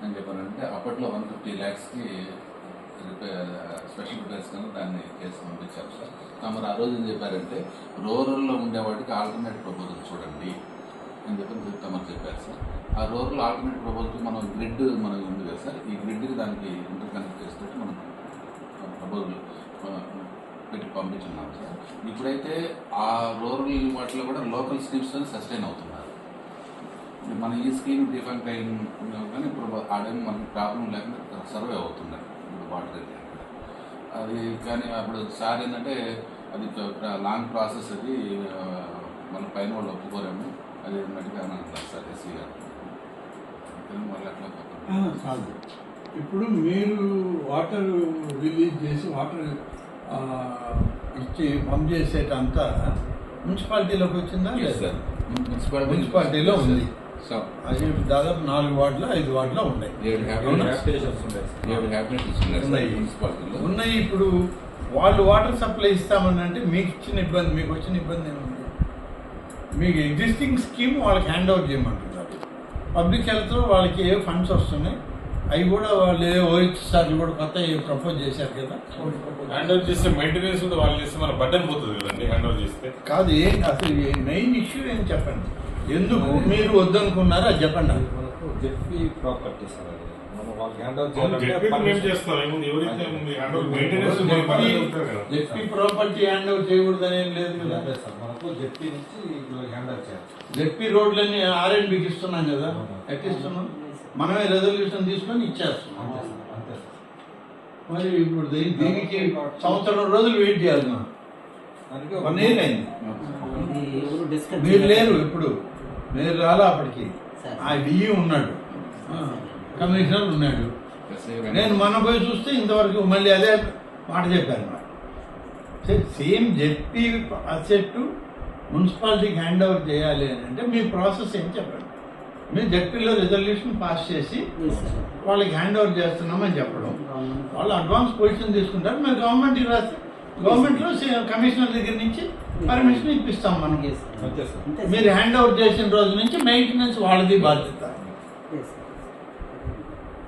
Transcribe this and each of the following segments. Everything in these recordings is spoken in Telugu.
అని చెప్పానంటే అప్పట్లో వన్ ఫిఫ్టీ ల్యాక్స్కి రిపేర్ స్పెషల్ రిపేర్స్ కింద దాన్ని చేసి పంపించారు సార్. ఆ, మరి ఆ రోజు ఏం చెప్పారంటే రూరల్లో ఉండేవాడికి ఆల్టర్నేట్ ప్రపోజల్ చూడండి అని చెప్పి తమరు చెప్పారు సార్. ఆ రూరల్ ఆల్టర్నేట్ ప్రపోజల్కి మనం గ్రిడ్ మనకి ఉంది కదా సార్ ఈ గ్రిడ్కి దానికి ఇంటర్ కనెక్ట్ చేసేటట్టు మనం ప్రపోజల్ పెట్టి పంపించున్నాం సార్. ఇప్పుడైతే ఆ రూరల్ వాటిలో కూడా లోకల్ స్కీమ్స్ సస్టైన్ అవుతుంది మన ఈ స్కీమ్ డిఫెక్ట్ అయిన కానీ ఇప్పుడు ఆ టైం మనకి ప్రాబ్లం లేకుండా సర్వే అవుతున్నాయి ఇప్పుడు వాటర్. అది కానీ అప్పుడు సార్ ఏంటంటే అది లాంగ్ ప్రాసెస్ అది మన పైన వాళ్ళు ఒప్పుకోరేమో. అది అన్నట్టుగా అని అంటారు సార్ ఎస్సీ గారు. కాదు ఇప్పుడు మీరు వాటర్ రిలీజ్ చేసి వాటర్ ఇచ్చి పంప్ చేసేటంతా మున్సిపాలిటీలోకి వచ్చిందా లేదా? sir. మున్సిపాలిటీ మున్సిపాలిటీలో ఉంది. సో అది దాదాపు నాలుగు వార్డులు ఐదు వార్డులో ఉన్నాయి. ఏడు? హ్యాబిటేట్స్ ఏడు ఉన్నాయి. ఉన్నాయి. మున్సిపాలిటీలో ఉన్నాయి ఇప్పుడు. వాళ్ళు వాటర్ సప్లై ఇస్తామని అంటే మీకు ఇచ్చిన ఇబ్బంది మీకు వచ్చిన ఇబ్బంది ఏముంది? మీకు ఎగ్జిస్టింగ్ స్కీమ్ వాళ్ళకి హ్యాండ్ ఓవర్ చేయమంటున్నారు. పబ్లిక్ హెల్త్లో వాళ్ళకి ఏ ఫండ్స్ వస్తున్నాయి? అవి కూడా వాళ్ళు ఏ ఓహెచ్ఆర్లు కూడా కొత్త ప్రపోజ్ చేశారు కదా? హ్యాండ్ ఓవర్ చేస్తే మెయింటెనెన్స్ వాళ్ళు చేస్తే మన బటన్ పోతుంది కదండి హ్యాండ్ ఓవర్ చేస్తే. కాదు ఏం అసలు మెయిన్ ఇష్యూ ఏం చెప్పండి? ఎందుకు మీరు వద్దనుకున్నారో అది చెప్పండి. జెడ్పీ ప్రాపర్టీస్ అనేది మనం వాళ్ళకి hand over property hand over చేయకూడదని ఏం లేదు కదా. మనకు జెడ్పీ నుంచి హ్యాండ్ ఓవర్ చేయాలి. జెడ్పీ రోడ్లన్నీ ఆర్ఎండ్బికి ఇస్తున్నాం కదా. ఎట్టిస్తున్నాం మనమే రెజల్యూషన్ తీసుకొని ఇచ్చేస్తున్నాం. Sir sir. మరి ఇప్పుడు దీనికి సంవత్సరం రోజులు వెయిట్ చేయాలి మనం? దానికి వన్ ఇయర్ అయింది. మీరు లేరు ఇప్పుడు మీరు రాలా అప్పటికి. ఆ డిఈ ఉన్నాడు. ఆ, కమిషనర్ ఉన్నాడు. నేను మొన్న పోయి చూస్తే ఇంతవరకు మళ్ళీ అదే మాట చెప్పాను సేమ్ జెడ్పీ అసెట్ మున్సిపాలిటీకి హ్యాండ్ ఓవర్ చేయాలి అని అంటే మీ ప్రాసెస్ ఏం చెప్పండి. మీరు జెడ్పీలో రిజల్యూషన్ పాస్ చేసి వాళ్ళకి హ్యాండ్ ఓవర్ చేస్తున్నామని చెప్పడం. వాళ్ళు అడ్వాన్స్ పొజిషన్ తీసుకుంటారు. మీరు గవర్నమెంట్కి రాస్తే గవర్నమెంట్లో కమిషనర్ దగ్గర నుంచి పర్మిషన్ ఇప్పిస్తాం మనకి అంతే సార్ మీరు హ్యాండ్ ఓవర్ చేసిన రోజు నుంచి మెయింటెనెన్స్ వాళ్ళది బాధ్యత.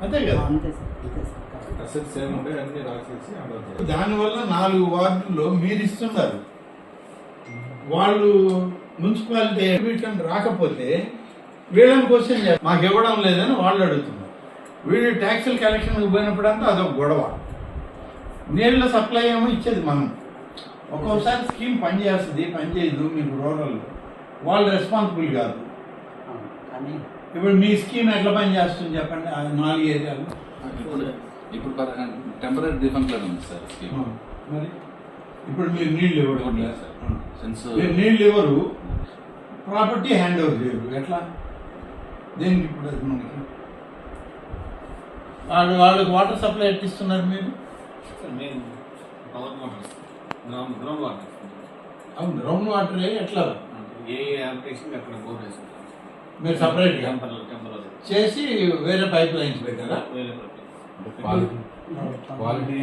అంతే కదా? దానివల్ల నాలుగు వార్డుల్లో మీరు ఇస్తున్నారు. వాళ్ళు మున్సిపాలిటీ వీటిని రాకపోతే వీళ్ళని క్వశ్చన్ చేస్తారు. మాకు ఇవ్వడం లేదని వాళ్ళు అడుగుతున్నారు. వీళ్ళు ట్యాక్సులు కలెక్షన్కి పోయినప్పుడంతా అదొక గొడవ. నీళ్ళ సప్లై ఏమో ఇచ్చేది మనం. ఒక్కోసారి స్కీమ్ పనిచేస్తుంది పనిచేయదు మీకు రూరల్లో వాళ్ళు రెస్పాన్సిబుల్ కాదు. కానీ ఇప్పుడు మీ స్కీమ్ ఎట్లా పనిచేస్తుంది చెప్పండి ఆ నాలుగు ఏరియాలు? ఇప్పుడు టెంపరీ డిఫెన్స్ ఉంది సార్ స్కీమ్. మరి? ఇప్పుడు మీరు నీళ్ళు ఇవ్వడం లేదు. సార్. సిన్స్ మీరు నీళ్ళు ఇవ్వరు ప్రాపర్టీ హ్యాండ్ ఓవర్ చేయరు ఎట్లా? దేనికి ఇప్పుడు అది మనకి? వాళ్ళు వాళ్ళకి వాటర్ సప్లై ఎట్టిస్తున్నారు మీరు? నేను power motor ground ground water అవును గ్రౌండ్ వాటర్ ఎట్లా? ఏ అప్లికేషన్ అక్కడ బోర్ వేసుకుంటాం మీరు టెంపర్ చేసి వేరే పైప్ లైన్స్ పెట్టారా? వేరే క్వాలిటీ